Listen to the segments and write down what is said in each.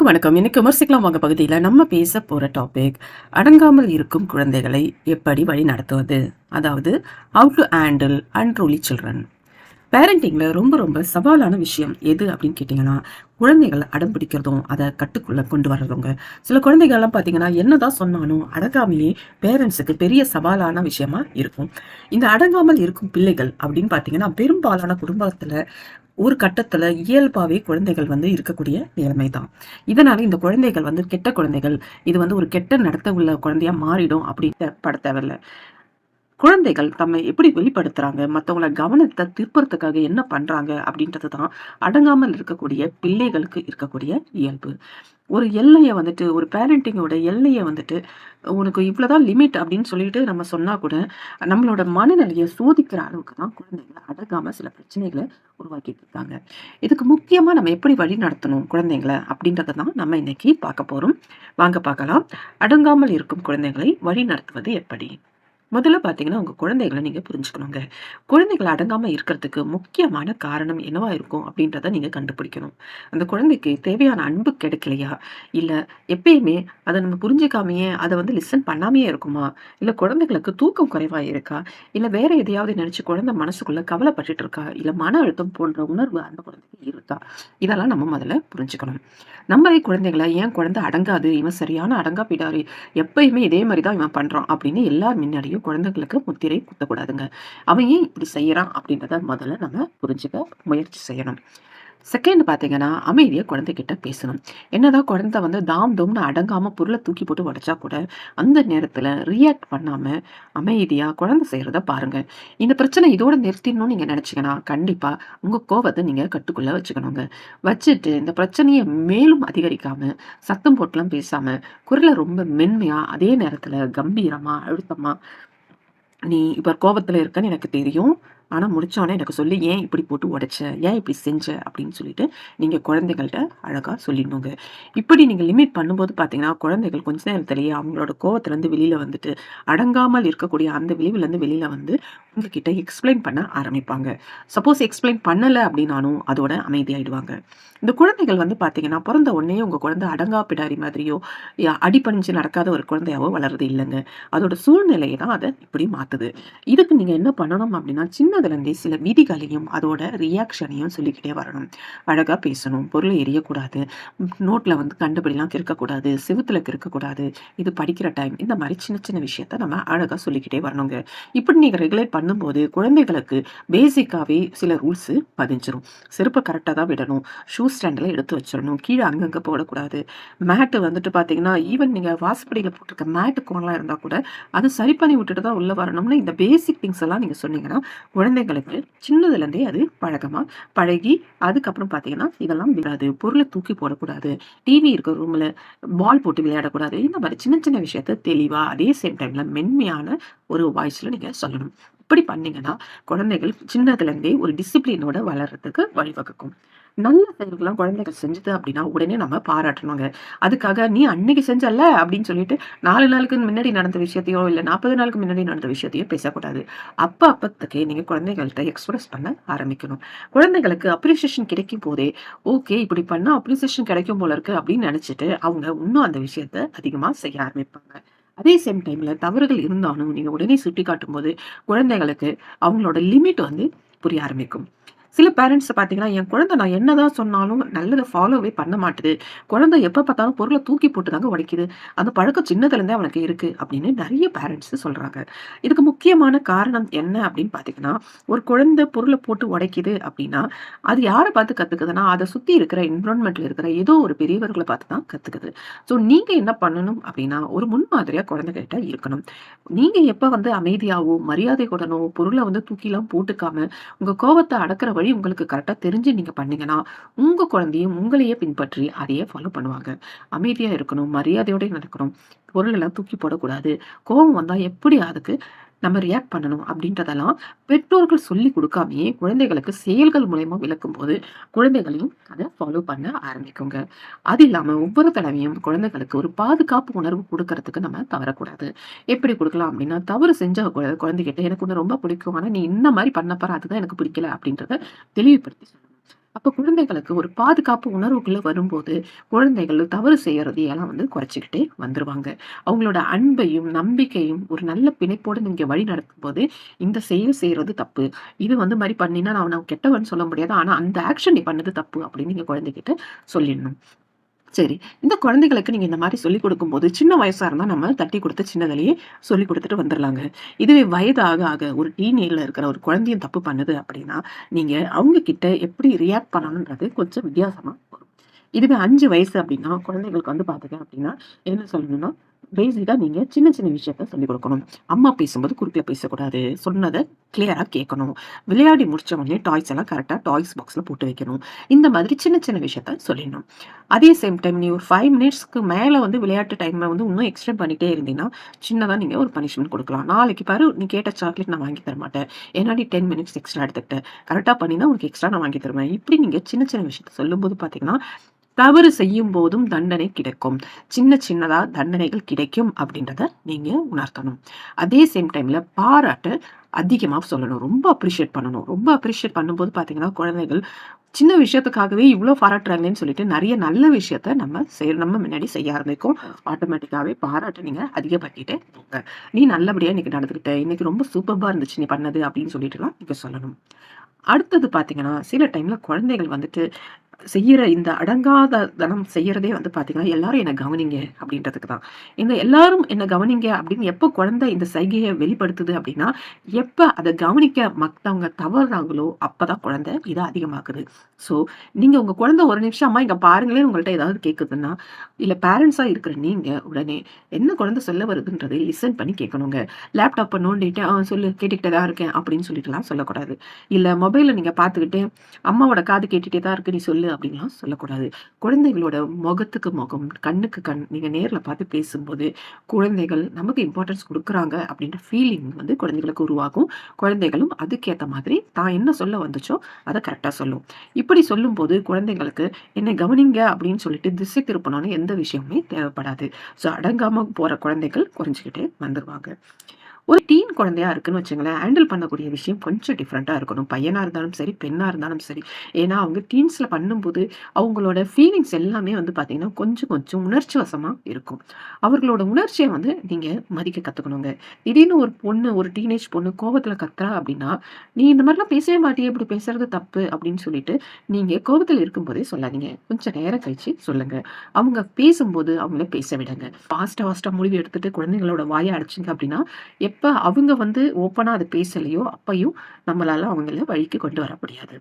எல்லாருக்கும் வணக்கம். இன்னைக்கு விமர்சிக்கலாம் வாங்க பகுதியில் நம்ம பேச போகிற டாபிக் அடங்காமல் இருக்கும் குழந்தைகளை எப்படி வழி நடத்துவது? அதாவது how to handle unruly children பேரண்டிங்கில் ரொம்ப ரொம்ப சவாலான விஷயம் எது அப்படின்னு கேட்டிங்கன்னா குழந்தைகள் அடம் பிடிக்கிறதும் அதை கட்டுக்குள்ளே கொண்டு வர்றதுங்க. சில குழந்தைகள்லாம் பார்த்தீங்கன்னா என்னதான் சொன்னாலும் அடங்காமையே பேரண்ட்ஸுக்கு பெரிய சவாலான விஷயமா இருக்கும். இந்த அடங்காமல் இருக்கும் பிள்ளைகள் அப்படின்னு பார்த்தீங்கன்னா பெரும்பாலான குடும்பத்தில் ஒரு கட்டத்தில் இயல்பாகவே குழந்தைகள் வந்து இருக்கக்கூடிய நிலைமை தான் இதனால் இந்த குழந்தைகள் வந்து கெட்ட குழந்தைகள் இது வந்து ஒரு கெட்ட நடத்த உள்ள குழந்தையாக மாறிடும் அப்படின்னு பட தேவையில்ல. குழந்தைகள் தம்மை எப்படி வெளிப்படுத்துறாங்க மற்றவங்கள கவனத்தை திருப்புறத்துக்காக என்ன பண்றாங்க அப்படின்றது தான் அடங்காமல் இருக்கக்கூடிய பிள்ளைகளுக்கு இருக்கக்கூடிய இயல்பு. ஒரு எல்லையை வந்துட்டு ஒரு பேரண்டிங்கோட எல்லையை வந்துட்டு உனக்கு இவ்வளோதான் லிமிட் அப்படின்னு சொல்லிட்டு நம்ம சொன்னால் கூட நம்மளோட மனநிலையை சோதிக்கிற அளவுக்கு தான் குழந்தைகளை அடங்காம சில பிரச்சனைகளை உருவாக்கிட்டு இருக்காங்க. இதுக்கு முக்கியமாக நம்ம எப்படி வழி நடத்தணும் குழந்தைங்களை அப்படின்றத தான் நம்ம இன்னைக்கு பார்க்க போகிறோம் வாங்க பார்க்கலாம். அடங்காமல் இருக்கும் குழந்தைகளை வழி நடத்துவது எப்படி? முதல்ல பார்த்தீங்கன்னா உங்கள் குழந்தைகளை நீங்கள் புரிஞ்சுக்கணுங்க. குழந்தைகள் அடங்காமல் இருக்கிறதுக்கு முக்கியமான காரணம் என்னவா இருக்கும் அப்படின்றத நீங்கள் கண்டுபிடிக்கணும். அந்த குழந்தைக்கு தேவையான அன்பு கிடைக்கலையா? இல்லை எப்பயுமே அதை நம்ம புரிஞ்சுக்காமையே அதை வந்து லிசன் பண்ணாமையே இருக்குமா? இல்லை குழந்தைகளுக்கு தூக்கம் குறைவாக இருக்கா? இல்லை வேற எதையாவது நினச்சி குழந்தை மனசுக்குள்ளே கவலைப்பட்டுட்டு இருக்கா? இல்லை மன அழுத்தம் போன்ற உணர்வு அந்த குழந்தைக்கு இருக்கா? இதெல்லாம் நம்ம முதல்ல புரிஞ்சுக்கணும். நம்மளே குழந்தைகளை ஏன் குழந்தை அடங்காது? இவன் சரியான அடங்கா போயிட்டாரு. எப்பயுமே இதே மாதிரி தான் இவன் பண்ணுறான் அப்படின்னு எல்லார் முன்னாடியும் குழந்தைகளுக்கு முத்திரை குத்தக்கூடாதுங்க. அவன் ஏன் இப்படி செய்யறான் அப்படின்றத முதல்ல நம்ம புரிஞ்சுக்க முயற்சி செய்யணும். செகண்ட் பார்த்தீங்கன்னா அமைதியாக குழந்தைகிட்ட பேசணும். என்னதான் குழந்தை வந்து தாம் தோம்னு அடங்காமல் பொருளை தூக்கி போட்டு உடைச்சா கூட அந்த நேரத்தில் ரியாக்ட் பண்ணாமல் அமைதியாக குழந்தை செய்கிறத பாருங்கள் இந்த பிரச்சனை இதோட நிறுத்திடணும்னு நீங்கள் நினச்சிங்கன்னா கண்டிப்பாக உங்கள் கோவத்தை நீங்கள் கட்டுக்குள்ளே வச்சுக்கணுங்க. வச்சுட்டு இந்த பிரச்சனையை மேலும் அதிகரிக்காமல் சத்தம் போட்டுலாம் பேசாமல் குரலை ரொம்ப மென்மையாக அதே நேரத்தில் கம்பீரமாக அழுத்தமாக நீ இப்போ கோபத்தில் இருக்கன்னு எனக்கு தெரியும். ஆனால் முடித்தோடனே எனக்கு சொல்லி ஏன் இப்படி போட்டு உடைச்ச? ஏன் இப்படி செஞ்ச? அப்படின்னு சொல்லிட்டு நீங்கள் குழந்தைகள்கிட்ட அழகாக சொல்லிடணுங்க. இப்படி நீங்கள் லிமிட் பண்ணும்போது பார்த்தீங்கன்னா குழந்தைகள் கொஞ்ச நேரத்துலேயே அவங்களோட கோவத்துலேருந்து வெளியில் வந்துட்டு அடங்காமல் இருக்கக்கூடிய அந்த விளைவுலேருந்து வெளியில் வந்து உங்ககிட்ட எக்ஸ்பிளைன் பண்ண ஆரம்பிப்பாங்க. சப்போஸ் எக்ஸ்பிளைன் பண்ணலை அப்படின்னாலும் அதோட அமைதியாயிடுவாங்க. இந்த குழந்தைகள் வந்து பார்த்தீங்கன்னா பிறந்த உடனே உங்கள் குழந்தை அடங்கா பிடாரி மாதிரியோ அடிப்பணிஞ்சு நடக்காத ஒரு குழந்தையாவோ வளருது இல்லைங்க. அதோட சூழ்நிலையை தான் அதை இப்படி மாற்றுது இதுக்கு நீங்கள் என்ன பண்ணணும் அப்படின்னா சின்ன சின்னதுலேருந்தே சில விதிகளையும் அதோட ரியாக்ஷனையும் சொல்லிக்கிட்டே வரணும். அழகாக பேசணும். பொருளை எரியக்கூடாது. நோட்டில் வந்து கண்டுபிடிலாம் கிறுக்கக்கூடாது. சிவத்தில் கிறுக்கக்கூடாது. இது படிக்கிற டைம் இந்த மாதிரி சின்ன சின்ன விஷயத்த நம்ம அழகாக சொல்லிக்கிட்டே வரணுங்க. இப்படி நீங்கள் ரெகுலேட் பண்ணும்போது குழந்தைகளுக்கு பேசிக்காகவே சில ரூல்ஸு பதிஞ்சிரும். செருப்பை கரெக்டாக தான் விடணும். ஷூ ஸ்டாண்டில் எடுத்து வச்சிடணும். கீழே அங்கங்கே போடக்கூடாது. மேட்டு வந்துட்டு பார்த்தீங்கன்னா ஈவன் நீங்கள் வாசப்படியில் போட்டிருக்க மேட்டு கோணலாம் இருந்தால் கூட அது சரி பண்ணி விட்டுட்டு தான் உள்ளே வரணும்னு இந்த பேசிக் திங்ஸ் எல்லாம் நீங்கள் சொன்னீங்கன்னா குழந்தைங்களுக்கு சின்னதுலேருந்தே அது பழக்கமாக பழகி அதுக்கப்புறம் பார்த்தீங்கன்னா இதெல்லாம் விடாது. பொருளை தூக்கி போடக்கூடாது. டிவி இருக்கிற ரூமில் பால் போட்டு விளையாடக்கூடாது. இந்த மாதிரி சின்ன சின்ன விஷயத்த தெளிவாக அதே சேம் டைமில் மென்மையான ஒரு வாய்ஸில் நீங்கள் சொல்லணும். இப்படி பண்ணீங்கன்னா குழந்தைகள் சின்னதுலேருந்தே ஒரு டிசிப்ளினோட வளர்கிறதுக்கு வழிவகுக்கும். நல்ல செயல்கள்லாம் குழந்தைகள் செஞ்சது அப்படின்னா உடனே நம்ம பாராட்டணுங்க. அதுக்காக நீ அன்னைக்கு செஞ்சல்ல அப்படின்னு சொல்லிட்டு நாலு நாளுக்கு முன்னாடி நடந்த விஷயத்தையோ இல்லை நாற்பது நாளுக்கு முன்னாடி நடந்த விஷயத்தையோ பேசக்கூடாது. அப்போ அப்பத்துக்கே நீங்கள் குழந்தைகள்கிட்ட எக்ஸ்பிரஸ் பண்ண ஆரம்பிக்கணும். குழந்தைகளுக்கு அப்ரிசியேஷன் கிடைக்கும் போதே ஓகே இப்படி பண்ணால் அப்ரிசியேஷன் கிடைக்கும் போல இருக்கு அப்படின்னு நினச்சிட்டு அவங்க இன்னும் அந்த விஷயத்த அதிகமாக செய்ய ஆரம்பிப்பாங்க. அதே சேம் டைமில் தவறுகள் இருந்தாலும் நீங்கள் உடனே சுட்டி காட்டும் போது குழந்தைகளுக்கு அவங்களோட லிமிட் வந்து புரிய ஆரம்பிக்கும். சில பேரண்ட்ஸ் பார்த்தீங்கன்னா என் குழந்தை நான் என்னதான் சொன்னாலும் நல்லதை ஃபாலோவே பண்ண மாட்டுது. குழந்தை எப்போ பார்த்தாலும் பொருளை தூக்கி போட்டு தாங்க உடைக்குது. அந்த பழக்கம் சின்னதுலேருந்தே அவனுக்கு இருக்கு அப்படின்னு நிறைய பேரண்ட்ஸ் சொல்றாங்க. இதுக்கு முக்கியமான காரணம் என்ன அப்படின்னு பார்த்தீங்கன்னா ஒரு குழந்தை பொருளை போட்டு உடைக்குது அப்படின்னா அது யாரை பார்த்து கத்துக்குதுன்னா அதை சுற்றி இருக்கிற என்வரான்மெண்ட்ல இருக்கிற ஏதோ ஒரு பெரியவர்களை பார்த்து தான் கத்துக்குது. ஸோ நீங்கள் என்ன பண்ணணும் அப்படின்னா ஒரு முன்மாதிரியாக குழந்தைகிட்ட இருக்கணும். நீங்கள் எப்போ வந்து அமைதியாகவோ மரியாதை கொடனோ பொருளை வந்து தூக்கிலாம் போட்டுக்காம உங்கள் கோபத்தை அடக்கிற வழி உங்களுக்கு கரெக்டாக தெரிஞ்சு நீங்கள் பண்ணீங்கன்னா உங்கள் குழந்தையும் உங்களையே பின்பற்றி அதையே ஃபாலோ பண்ணுவாங்க. அமைதியாக இருக்கணும் மரியாதையோடய நடக்கணும். பொருள் எல்லாம் தூக்கி போடக்கூடாது. கோபம் வந்தால் எப்படி அதுக்கு நம்ம ரியாக்ட் பண்ணணும் அப்படின்றதெல்லாம் பெற்றோர்கள் சொல்லி கொடுக்காமையே குழந்தைகளுக்கு செயல்கள் மூலயமா விளக்கும் போது குழந்தைகளையும் அதை ஃபாலோ பண்ண ஆரம்பிக்குங்க. அது இல்லாமல் ஒவ்வொரு தடவையும் குழந்தைகளுக்கு ஒரு பாதுகாப்பு உணர்வு கொடுக்கறதுக்கு நம்ம தவறக்கூடாது. எப்படி கொடுக்கலாம் அப்படின்னா தவறு செஞ்ச குழந்தைகிட்ட எனக்கு ஒன்று ரொம்ப பிடிக்கும் ஆனால் நீ இந்த மாதிரி பண்ண அதுதான் எனக்கு பிடிக்கல அப்படின்றத தெளிவுபடுத்தி சொல்லணும். அப்போ குழந்தைகளுக்கு ஒரு பாதுகாப்பு உணர்வுக்குள்ளே வரும்போது குழந்தைகள் தவறு செய்கிறதையெல்லாம் வந்து குறைச்சிக்கிட்டே வந்துருவாங்க. அவங்களோட அன்பையும் நம்பிக்கையும் ஒரு நல்ல பிணைப்போடு நீங்க வழி நடத்தும் போது இந்த செயல் செய்யறது தப்பு. இது வந்து மாதிரி பண்ணினா நான் நான் கெட்டவன் சொல்ல முடியாது. ஆனால் அந்த ஆக்ஷன் நீ பண்ணது தப்பு அப்படின்னு நீங்கள் குழந்தைகிட்ட சொல்லிடணும். சரி இந்த குழந்தைகளுக்கு நீங்கள் இந்த மாதிரி சொல்லிக் கொடுக்கும்போது சின்ன வயசாக இருந்தால் நம்ம தட்டி கொடுத்து சின்னதுலயே சொல்லி கொடுத்துட்டு வந்துடலாங்க. இதுவே வயது ஆக ஆக ஒரு டீனேஜில் இருக்கிற ஒரு குழந்தையும் தப்பு பண்ணுது அப்படின்னா நீங்கள் அவங்கக்கிட்ட எப்படி ரியாக்ட் பண்ணணுன்றது கொஞ்சம் வித்தியாசமாக வரும். இதுவே அஞ்சு வயசு அப்படின்னா குழந்தைங்களுக்கு வந்து பாத்துக்க அப்படின்னா என்ன சொல்லணும்னா பேசிக்காக நீங்கள் சின்ன சின்ன விஷயத்த சொல்லிக் கொடுக்கணும். அம்மா பேசும்போது குறுக்கில் பேசக்கூடாது. சொன்னதை கிளியராக கேட்கணும். விளையாடி முடிச்ச உடனே டாய்ஸ் எல்லாம் கரெக்டாக டாய்ஸ் பாக்ஸில் போட்டு வைக்கணும். இந்த மாதிரி சின்ன சின்ன விஷயத்த சொல்லிடணும். அதே சேம் டைம் நீ ஒரு ஃபைவ் மினிட்ஸ்க்கு மேலே வந்து விளையாட்டு டைம்ல வந்து இன்னும் எக்ஸ்டெண்ட் பண்ணிகிட்டே இருந்தீங்கன்னா சின்னதாக நீங்கள் ஒரு பனிஷ்மெண்ட் கொடுக்கலாம். நாளைக்கு பாரு நீ கேட்ட சாக்லேட் நான் வாங்கி தர மாட்டேன் ஏன்னாடி டென் மினிட்ஸ் எக்ஸ்ட்ரா எடுத்துக்கிட்டேன் கரெக்டாக பண்ணினா உனக்கு எக்ஸ்ட்ரா நான் வாங்கி தருவேன். இப்படி நீங்கள் சின்ன சின்ன விஷயத்த சொல்லும்போது பார்த்தீங்கன்னா தவறு செய்யும் போதும் தண்டனை கிடைக்கும். சின்ன சின்னதாக தண்டனைகள் கிடைக்கும் அப்படின்றத நீங்கள் உணர்த்தணும். அதே சேம் டைமில் பாராட்டு அதிகமாக சொல்லணும். ரொம்ப அப்ரிஷியேட் பண்ணணும். ரொம்ப அப்ரிஷியேட் பண்ணும்போது பார்த்தீங்கன்னா குழந்தைகள் சின்ன விஷயத்துக்காகவே இவ்வளோ பாராட்டுறாங்களேன்னு சொல்லிட்டு நிறைய நல்ல விஷயத்த நம்ம செய் நம்ம முன்னாடி செய்ய ஆரம்பிக்கும். ஆட்டோமேட்டிக்காகவே பாராட்டு நீங்கள் அதிகப்படுத்திட்டே போங்க. நீ நல்லபடியாக இன்னைக்கு நடந்துக்கிட்ட. இன்னைக்கு ரொம்ப சூப்பராக இருந்துச்சு. நீ பண்ணது அப்படின்னு சொல்லிட்டுலாம் இப்போ சொல்லணும். அடுத்தது பார்த்தீங்கன்னா சில டைமில் குழந்தைகள் வந்துட்டு செய்யற இந்த அடங்காத தனம் செய்யறதே வந்து பார்த்தீங்கன்னா எல்லாரும் என்னை கவனிங்க அப்படின்றதுக்கு தான். இந்த எல்லாரும் என்னை கவனிங்க அப்படின்னு எப்போ குழந்தை இந்த சைகையை வெளிப்படுத்துது அப்படின்னா எப்போ அதை கவனிக்க மற்றவங்க தவறுறாங்களோ அப்பதான் குழந்தை இதை அதிகமாக்குது. ஸோ நீங்க உங்க குழந்தை ஒரு நிமிஷம் அம்மா இங்கே பாருங்களேன் உங்கள்கிட்ட ஏதாவது கேட்குதுன்னா இல்லை பேரண்ட்ஸாக இருக்கிற நீங்கள் உடனே என்ன குழந்தை சொல்ல வருதுன்றது லிசன் பண்ணி கேட்கணுங்க லேப்டாப்பை நோண்டிட்டு அவன் சொல்லு கேட்டுக்கிட்டே தான் இருக்கேன் அப்படின்னு சொல்லிட்டுலாம் சொல்லக்கூடாது. இல்லை மொபைலில் நீங்கள் பார்த்துக்கிட்டு அம்மாவோட காது கேட்டுகிட்டே தான் இருக்கு நீ சொல்லு அப்படின்லாம் சொல்லக்கூடாது. குழந்தைகளோட முகத்துக்கு முகம் கண்ணுக்கு கண் நீங்கள் நேரில் பார்த்து பேசும்போது குழந்தைகள் நமக்கு இம்பார்ட்டன்ஸ் கொடுக்குறாங்க அப்படின்ற ஃபீலிங் வந்து குழந்தைகளுக்கு உருவாகும். குழந்தைகளும் அதுக்கேற்ற மாதிரி தான் என்ன சொல்ல வந்துச்சோ அதை கரெக்டாக சொல்லும். இப்படி சொல்லும்போது குழந்தைங்களுக்கு என்னை கவனிங்க அப்படின்னு சொல்லிட்டு திசை திருப்பணும்னு எந்த விஷயமுமே தேவைப்படாது. ஸோ அடங்காமல் போகிற குழந்தைகள் குறைஞ்சிக்கிட்டே வந்துடுவாங்க ஒரு டீன் குழந்தையா இருக்குன்னு வச்சுங்களேன் ஹேண்டில் பண்ணக்கூடிய விஷயம் கொஞ்சம் டிஃப்ரெண்ட்டாக இருக்கணும். பையனாக இருந்தாலும் சரி பெண்ணாக இருந்தாலும் சரி. ஏன்னா அவங்க டீன்ஸில் பண்ணும்போது அவங்களோட ஃபீலிங்ஸ் எல்லாமே வந்து பார்த்தீங்கன்னா கொஞ்சம் கொஞ்சம் உணர்ச்சி வசமாக இருக்கும். அவர்களோட உணர்ச்சியை வந்து நீங்கள் மதிக்க கற்றுக்கணுங்க திடீர்னு ஒரு பொண்ணு ஒரு டீனேஜ் பொண்ணு கோபத்தில் கத்துறா அப்படின்னா நீ இந்த மாதிரிலாம் பேசவே மாட்டியே இப்படி பேசுறது தப்பு அப்படின்னு சொல்லிட்டு நீங்கள் கோபத்தில் இருக்கும்போதே சொல்லாதீங்க. கொஞ்சம் நேரம் கழிச்சு சொல்லுங்க. அவங்க பேசும்போது அவங்கள பேச விடுங்க. ஃபாஸ்ட்டாக ஃபாஸ்ட்டாக முடிவு எடுத்துட்டு குழந்தைங்களோட வாயை அடைச்சிங்க அப்படின்னா எப் எப்போ அவங்க வந்து ஓப்பனாக அது பேசலையோ அப்பையும் நம்மளால் அவங்கள வழிக்கு கொண்டு வர முடியாது.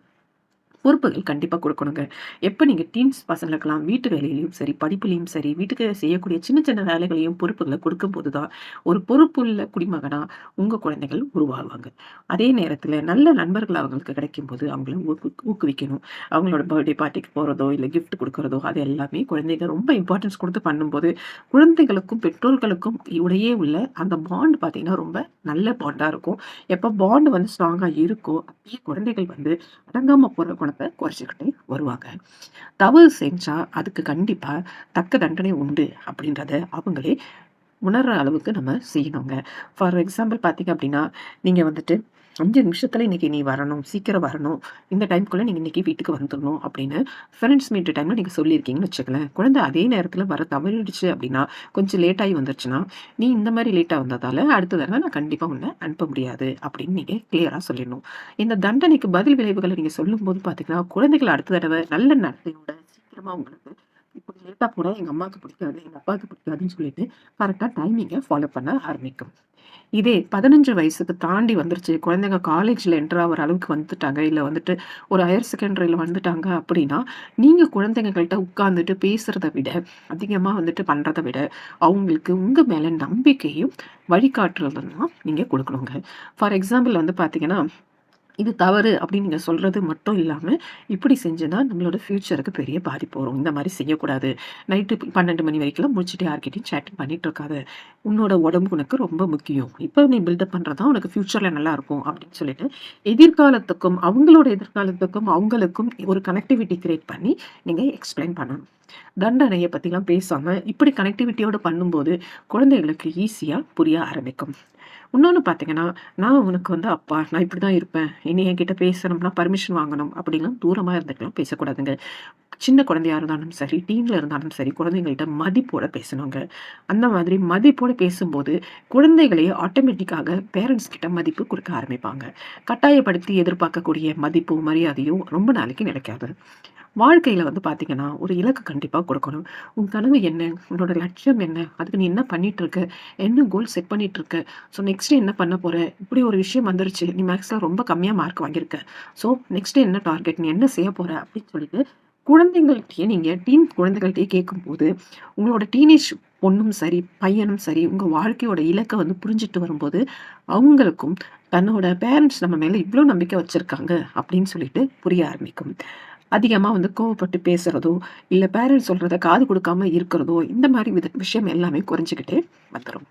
பொறுப்புகள் கண்டிப்பாக கொடுக்கணுங்க. எப்போ நீங்கள் டீன்ஸ் பசங்களுக்கெல்லாம் வீட்டு வேலையிலையும் சரி படிப்புலையும் சரி வீட்டுக்கு செய்யக்கூடிய சின்ன சின்ன வேலைகளையும் பொறுப்புகளை கொடுக்கும்போது தான் ஒரு பொறுப்புள்ள குடிமகனாக உங்கள் குழந்தைகள் உருவாகுவாங்க அதே நேரத்தில் நல்ல நண்பர்கள் அவங்களுக்கு கிடைக்கும்போது அவங்கள ஊக்குவிக்கணும். அவங்களோட பர்த்டே பார்ட்டிக்கு போகிறதோ இல்லை கிஃப்ட் கொடுக்குறதோ அது எல்லாமே குழந்தைங்க ரொம்ப இம்பார்ட்டன்ஸ் கொடுத்து பண்ணும்போது குழந்தைகளுக்கும் பெற்றோர்களுக்கும் இடையே உள்ள அந்த பாண்ட் பார்த்தீங்கன்னா ரொம்ப நல்ல பாண்டாக இருக்கும். எப்போ பாண்ட் வந்து ஸ்ட்ராங்காக இருக்கோ அப்பயே குழந்தைகள் வந்து அடங்காமல் போகிற பணத்தை குறைச்சிக்கிட்டே வருவாங்க. தவறு செஞ்சா அதுக்கு கண்டிப்பா தக்க தண்டனை உண்டு அப்படின்றத அவங்களே உணர்ற அளவுக்கு நம்ம செய்யணுங்க. ஃபார் எக்ஸாம்பிள் பார்த்தீங்க அப்படின்னா நீங்கள் வந்துட்டு அஞ்சு நிமிஷத்தில் இன்றைக்கி நீ வரணும் சீக்கிரம் வரணும். இந்த டைம்குள்ளே நீங்கள் இன்றைக்கி வீட்டுக்கு வந்துடணும் அப்படின்னு ஃப்ரெண்ட்ஸ் மீட் டைமில் நீங்கள் சொல்லியிருக்கீங்கன்னு வச்சுக்கலேன் குழந்தை அதே நேரத்தில் வர தவறிடுச்சு அப்படின்னா கொஞ்சம் லேட்டாகி வந்துருச்சுன்னா நீ இந்த மாதிரி லேட்டாக வந்ததால் அடுத்த தடவை நான் கண்டிப்பாக உன்னை அனுப்ப முடியாது அப்படின்னு நீங்கள் கிளியராக சொல்லிடணும். இந்த தண்டனைக்கு பதில் விளைவுகளை நீங்கள் சொல்லும்போது பார்த்தீங்கன்னா குழந்தைகள் அடுத்த தடவை நல்ல நடத்தையோட சீக்கிரமாக உங்களுக்கு இப்படி லேட்டாக போனால் எங்கள் அம்மாவுக்கு பிடிக்காது எங்கள் அப்பாவுக்கு பிடிக்காதுன்னு சொல்லிட்டு கரெக்டாக டைமிங்கை ஃபாலோ பண்ண ஆரம்பிக்கும். இதே பதினஞ்சு வயசுக்கு தாண்டி வந்துருச்சு. குழந்தைங்க காலேஜில் என்ட்ரு ஆகிற அளவுக்கு வந்துட்டாங்க. இல்லை வந்துட்டு ஒரு ஹையர் செகண்டரியில் வந்துட்டாங்க அப்படின்னா நீங்கள் குழந்தைங்கள்கிட்ட உட்காந்துட்டு பேசுகிறத விட அதிகமாக வந்துட்டு பண்ணுறதை விட அவங்களுக்கு உங்கள் மேலே நம்பிக்கையும் வழிகாட்டுறதுலாம் நீங்கள் கொடுக்கணுங்க. ஃபார் எக்ஸாம்பிள் வந்து பார்த்தீங்கன்னா இது தவறு அப்படின்னு நீங்கள் சொல்கிறது மட்டும் இல்லாமல் இப்படி செஞ்சதால் நம்மளோட ஃப்யூச்சருக்கு பெரிய பாதிப்பு வரும். இந்த மாதிரி செய்யக்கூடாது. நைட்டு பன்னெண்டு மணி வரைக்கும் முடிச்சுட்டு யார்கிட்டையும் சேட்டிங் பண்ணிட்டு இருக்காது. உன்னோட உடம்பு உனக்கு ரொம்ப முக்கியம். இப்போ நீ பில்டப் பண்ணுறது தான் உனக்கு ஃப்யூச்சரில் நல்லாயிருக்கும் அப்படின்னு சொல்லிட்டு எதிர்காலத்துக்கும் அவங்களோட எதிர்காலத்துக்கும் அவங்களுக்கும் ஒரு கனெக்டிவிட்டி கிரியேட் பண்ணி நீங்கள் எக்ஸ்பிளைன் பண்ணணும். தண்டனையை பற்றிலாம் பேசாமல் இப்படி கனெக்டிவிட்டியோடு பண்ணும்போது குழந்தைகளுக்கு ஈஸியாக புரிய ஆரம்பிக்கும். இன்னொன்று பார்த்தீங்கன்னா நான் உனக்கு வந்து அப்பா நான் இப்படி தான் இருப்பேன். இனி என்கிட்ட பேசணும்னா பர்மிஷன் வாங்கணும். அப்படிலாம் தூரமாக இருந்துக்கலாம். பேசக்கூடாதுங்க. சின்ன குழந்தையாக இருந்தாலும் சரி டீனில் இருந்தாலும் சரி குழந்தைங்கள்ட்ட மதிப்போட பேசணுங்க. அந்த மாதிரி மதிப்போட பேசும்போது குழந்தைகளே ஆட்டோமேட்டிக்காக பேரண்ட்ஸ் கிட்ட மதிப்பு கொடுக்க ஆரம்பிப்பாங்க. கட்டாயப்படுத்தி எதிர்பார்க்கக்கூடிய மதிப்பு மரியாதையும் ரொம்ப நாளைக்கு நிலைக்காது. வாழ்க்கையில் வந்து பார்த்தீங்கன்னா ஒரு இலக்கு கண்டிப்பாக கொடுக்கணும். உன் கனவு என்ன? உன்னோட லட்சியம் என்ன? அதுக்கு நீ என்ன பண்ணிகிட்ருக்க என்ன கோல் செட் பண்ணிகிட்ருக்க ஸோ நெக்ஸ்ட் என்ன பண்ண போகிற இப்படி ஒரு விஷயம் வந்துருச்சு. நீ மேக்ஸில் ரொம்ப கம்மியாக மார்க் வாங்கியிருக்க. ஸோ நெக்ஸ்ட் என்ன டார்கெட் நீ என்ன செய்ய போகிற அப்படின்னு சொல்லிட்டு குழந்தைங்கள்கிட்டயே நீங்கள் டீன் குழந்தைகள்கிட்டயே கேட்கும்போது உங்களோட டீனேஜ் பொண்ணும் சரி பையனும் சரி உங்கள் வாழ்க்கையோட இலக்கை வந்து புரிஞ்சுட்டு வரும்போது அவங்களுக்கும் தன்னோட பேரண்ட்ஸ் நம்ம மேலே இவ்வளோ நம்பிக்கை வச்சுருக்காங்க அப்படின்னு சொல்லிட்டு புரிய ஆரம்பிக்கும். அதிகமாக வந்து கோவப்பட்டு பேசுகிறதோ இல்லை பேரண்ட்ஸ் சொல்கிறத காது கொடுக்காம இருக்கிறதோ இந்த மாதிரி வித விஷயம் எல்லாமே குறைஞ்சிக்கிட்டே வந்துடும்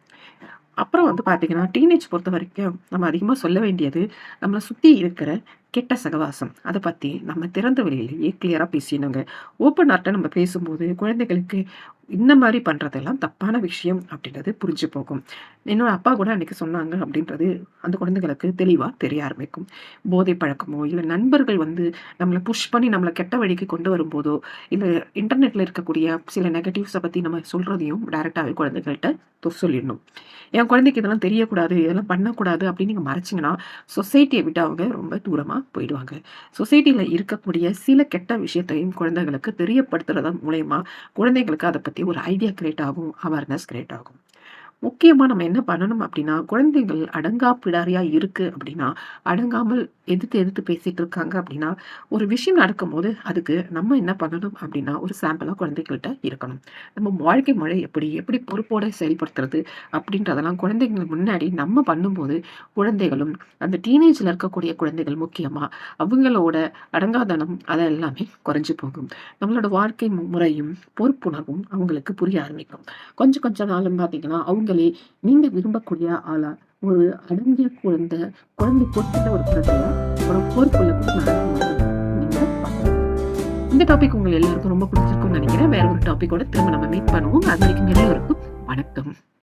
அப்புறம் வந்து பார்த்தீங்கன்னா டீனேஜ் பொறுத்த வரைக்கும் நம்ம அதிகமாக சொல்ல வேண்டியது நம்மளை சுற்றி இருக்கிற கெட்ட சகவாசம். அதை பற்றி நம்ம திறந்த வெளியிலேயே கிளியராக பேசினோங்க ஓப்பன் ஆர்ட்டை நம்ம பேசும்போது குழந்தைகளுக்கு இந்த மாதிரி பண்ணுறதெல்லாம் தப்பான விஷயம் அப்படின்றது புரிஞ்சு போகும். என்னோட அப்பா கூட அன்றைக்கி சொன்னாங்க அப்படின்றது அந்த குழந்தைகளுக்கு தெளிவாக தெரிய ஆரம்பிக்கும். போதை பழக்கமோ இல்லை நண்பர்கள் வந்து நம்மளை புஷ் பண்ணி நம்மளை கெட்ட வழிக்கு கொண்டு வரும்போதோ இல்லை இன்டர்நெட்டில் இருக்கக்கூடிய சில நெகட்டிவ்ஸை பற்றி நம்ம சொல்கிறதையும் டைரெக்டாகவே குழந்தைகள்கிட்ட சொல்லிடணும். என் குழந்தைக்கு இதெல்லாம் தெரியக்கூடாது இதெல்லாம் பண்ணக்கூடாது அப்படின்னு நீங்கள் மறைச்சிங்கன்னா சொசைட்டியை விட்டு அவங்க ரொம்ப தூரமாக போயிடுவாங்க. சொசைட்டியில் இருக்கக்கூடிய சில கெட்ட விஷயத்தையும் குழந்தைகளுக்கு தெரியப்படுத்துறது மூலயமா குழந்தைங்களுக்கு அதை பற்றி ஒரு ஐடியா கிரியேட் ஆகும் அவேர்னஸ் கிரியேட் ஆகும். முக்கியமாக நம்ம என்ன பண்ணணும் அப்படின்னா குழந்தைகள் அடங்கா பிடாரியாக இருக்குது அப்படின்னா அடங்காமல் எதிர்த்து எதிர்த்து பேசிகிட்டு இருக்காங்க அப்படின்னா ஒரு விஷயம் நடக்கும்போது அதுக்கு நம்ம என்ன பண்ணணும் அப்படின்னா ஒரு சாம்பிளாக குழந்தைகள்கிட்ட இருக்கணும். நம்ம வாழ்க்கை முறை எப்படி எப்படி பொறுப்போடு செயல்படுத்துறது அப்படின்றதெல்லாம் குழந்தைகள் முன்னாடி நம்ம பண்ணும்போது குழந்தைகளும் அந்த டீனேஜில் இருக்கக்கூடிய குழந்தைகள் முக்கியமாக அவங்களோட அடங்காதனம் அதெல்லாமே குறைஞ்சி போகும். நம்மளோட வாழ்க்கை முறையும் பொறுப்புணர்வும் அவங்களுக்கு புரிய ஆரம்பிக்கும். கொஞ்சம் கொஞ்சம் நாளும் பார்த்தீங்கன்னா அவங்க நீங்கள் விரும்பக்கூடிய ஆளா? ஒரு அடங்கிய குழந்தை குழந்தை பொறுப்புள்ள ஒரு குழந்தையா? ஒரு பொறுப்புள்ள இந்த டாபிக் உங்கள் எல்லாருக்கும் ரொம்ப பிடிச்சிருக்கும்னு நினைக்கிறேன். வேற ஒரு டாபிக்கோட திரும்ப நம்ம மீட் பண்ணுவோம். அது வரைக்கும் எல்லாருக்கும்